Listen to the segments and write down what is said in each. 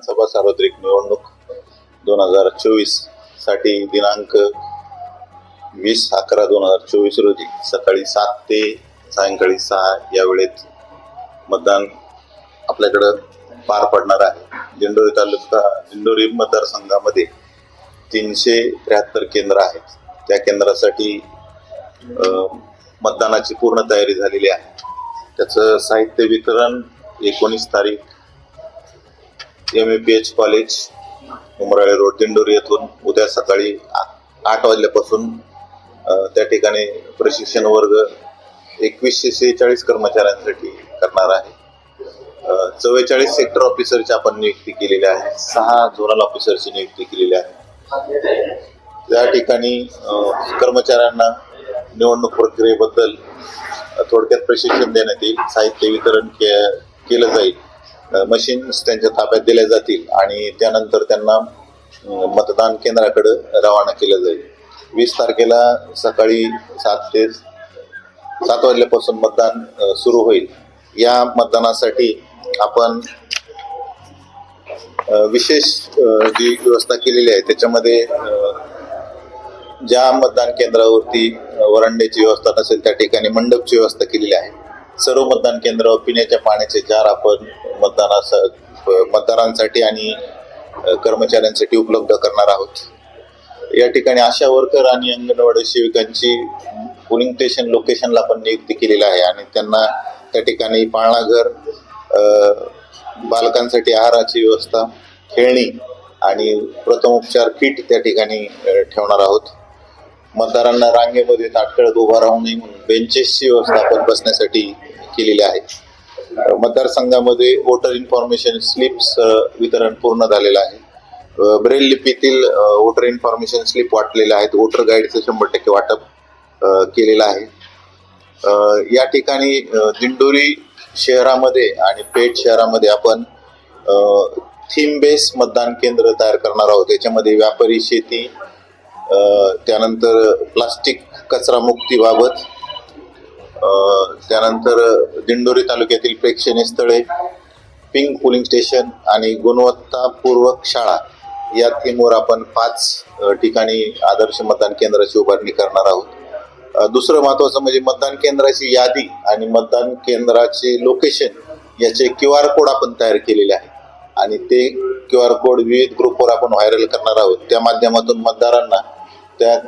विधानसभा सार्वत्रिक निवडणूक दोन हजार चोवीससाठी दिनांक वीस अकरा दोन हजार चोवीस रोजी सकाळी सात ते सायंकाळी सहा या वेळेत मतदान आपल्याकडं पार पडणार आहे. दिंडोरी तालुका दिंडोरी मतदारसंघामध्ये तीनशे त्र्याहत्तर केंद्र आहेत. त्या केंद्रासाठी मतदानाची पूर्ण तयारी झालेली आहे. त्याचं साहित्य वितरण एकोणीस तारीख M A P H college Umrale road Dindori येथून उद्या सकाळी आठ वाजल्यापासून त्या ठिकाणी प्रशिक्षण वर्ग एकवीसशे सेहेचाळीस कर्मचाऱ्यांसाठी करणार आहे. चव्वेचाळीस सेक्टर ऑफिसरची आपण नियुक्ती केलेली आहे. सहा झोनल ऑफिसरची नियुक्ती केलेली आहे. त्या ठिकाणी कर्मचाऱ्यांना निवडणूक प्रक्रियेबद्दल थोडक्यात प्रशिक्षण देण्यात येईल. साहित्य वितरण के केलं जाईल. मशीन्स त्यांच्या ताब्यात दिल्या जातील आणि त्यानंतर त्यांना मतदान केंद्राकडे रवाना केलं जाईल. वीस तारखेला सकाळी सात ते सात वाजल्यापासून मतदान सुरू होईल. या मतदानासाठी आपण विशेष जी व्यवस्था केलेली आहे त्याच्यामध्ये ज्या मतदान केंद्रावरती अ, वरांड्याची व्यवस्था नसेल त्या ठिकाणी मंडपची व्यवस्था केलेली आहे. सर्व मतदान केंद्रावर पिण्याच्या पाण्याचे जार आपण मतदानास मतदारांसाठी आणि कर्मचाऱ्यांसाठी उपलब्ध करणार आहोत. या ठिकाणी आशा वर्कर आणि अंगणवाडी सेविकांची पोलिंग स्टेशन लोकेशनला पण नियुक्ती केलेली आहे आणि त्यांना त्या ठिकाणी पाळणाघर बालकांसाठी आहाराची व्यवस्था खेळणी आणि प्रथमोपचार किट त्या ठिकाणी ठेवणार आहोत. मतदारांना रांगेमध्ये ताटकळत उभा राहू नये म्हणून बेंचेसची व्यवस्था आपण बसण्यासाठी केलेले आहे मतदारसंघामध्ये वोटर इन्फॉर्मेशन स्लिप्स वितरण पूर्ण झालेलं आहे. ब्रेल लिपीतील वोटर इन्फॉर्मेशन स्लिप वाटलेले आहेत. वोटर गाईडचं शंभर टक्के वाटप केलेलं आहे. या ठिकाणी दिंडोरी शहरामध्ये आणि पेठ शहरामध्ये आपण थीम बेस मतदान केंद्र तयार करणार आहोत. याच्यामध्ये व्यापारी शेती त्यानंतर प्लास्टिक कचरा मुक्तीबाबत त्यानंतर दिंडोरी तालुक्यातील प्रेक्षणीय स्थळे पिंक पोलिंग स्टेशन आणि गुणवत्तापूर्वक शाळा या थीमवर आपण पाच ठिकाणी आदर्श मतदान केंद्राची उभारणी करणार आहोत. दुसरं महत्वाचं म्हणजे मतदान केंद्राची यादी आणि मतदान केंद्राचे लोकेशन याचे क्यू आर कोड आपण तयार केलेले आहे. आणि ते क्यू आर कोड विविध ग्रुपवर आपण व्हायरल करणार आहोत. त्या माध्यमातून मतदारांना त्या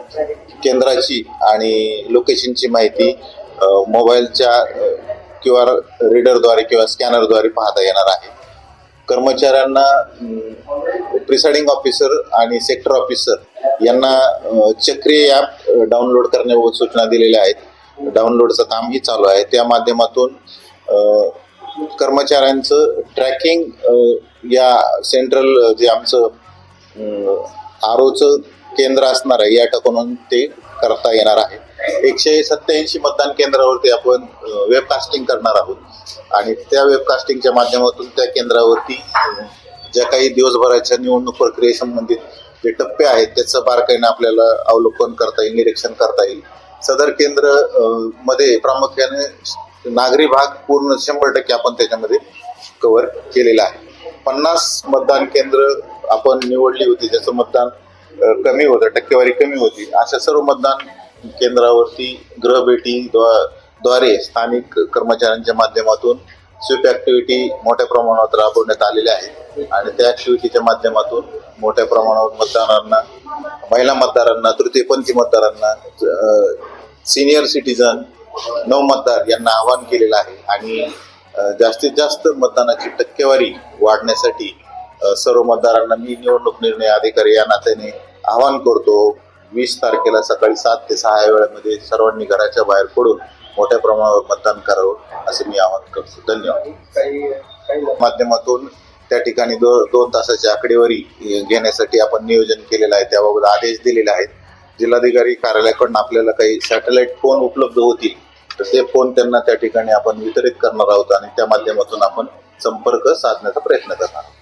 केंद्राची आणि लोकेशनची माहिती मोबाईलच्या क्यू आर रीडरद्वारे किंवा स्कॅनरद्वारे पाहता येणार आहे. कर्मचाऱ्यांना प्रिसाइडिंग ऑफिसर आणि सेक्टर ऑफिसर यांना चक्रीय ॲप डाउनलोड करण्याबाबत सूचना दिलेल्या आहेत. डाउनलोडचं कामही चालू आहे. त्या माध्यमातून कर्मचाऱ्यांचं ट्रॅकिंग या सेंट्रल जे आमचं आरोचं केंद्र असणार आहे या ठिकाणून ते करता येणार आहे. एकशे सत्याऐंशी मतदान केंद्रावरती आपण वेबकास्टिंग करणार आहोत. आणि त्या वेबकास्टिंगच्या माध्यमातून त्या केंद्रावरती ज्या काही दिवसभराच्या निवडणूक प्रक्रियेसंबंधित जे टप्पे आहेत त्याचं बारकाईनं आपल्याला अवलोकन करता येईल निरीक्षण करता येईल. सदर केंद्रमध्ये प्रामुख्याने नागरी भाग पूर्ण शंभर टक्के आपण त्याच्यामध्ये कव्हर केलेला आहे. पन्नास मतदान केंद्र आपण निवडली होती ज्याचं मतदान कमी होतं टक्केवारी कमी होती. अशा सर्व मतदान केंद्रावरती गृहभेटी द्वा- द्वारे स्थानिक कर्मचाऱ्यांच्या माध्यमातून स्वीप ऍक्टिव्हिटी मोठ्या प्रमाणात राबवण्यात आलेल्या आहेत आणि त्या ऍक्टिव्हिटीच्या माध्यमातून मोठ्या प्रमाणावर मतदारांना महिला मतदारांना तृतीयपंथी मतदारांना सिनियर सिटीजन नव मतदार यांना आवाहन केलेलं आहे. आणि जास्तीत जास्त मतदानाची टक्केवारी वाढण्यासाठी सर्व मतदारांना मी निवडणूक निर्णय अधिकारी या नात्याने आवाहन करतो वीस तारखेला सकाळी सात ते सहा या वेळामध्ये सर्वांनी घराच्या बाहेर पडून मोठ्या प्रमाणावर मतदान करावं असं मी आवाहन करतो. धन्यवाद. माध्यमातून त्या ठिकाणी दो दोन तासाची आकडेवारी घेण्यासाठी आपण नियोजन केलेलं आहे त्याबाबत आदेश दिलेले आहेत. जिल्हाधिकारी कार्यालयाकडून आपल्याला काही सॅटेलाइट फोन उपलब्ध होतील तर ते फोन त्यांना त्या ठिकाणी आपण वितरित करणार आहोत आणि त्या माध्यमातून आपण संपर्क साधण्याचा प्रयत्न करणार आहोत.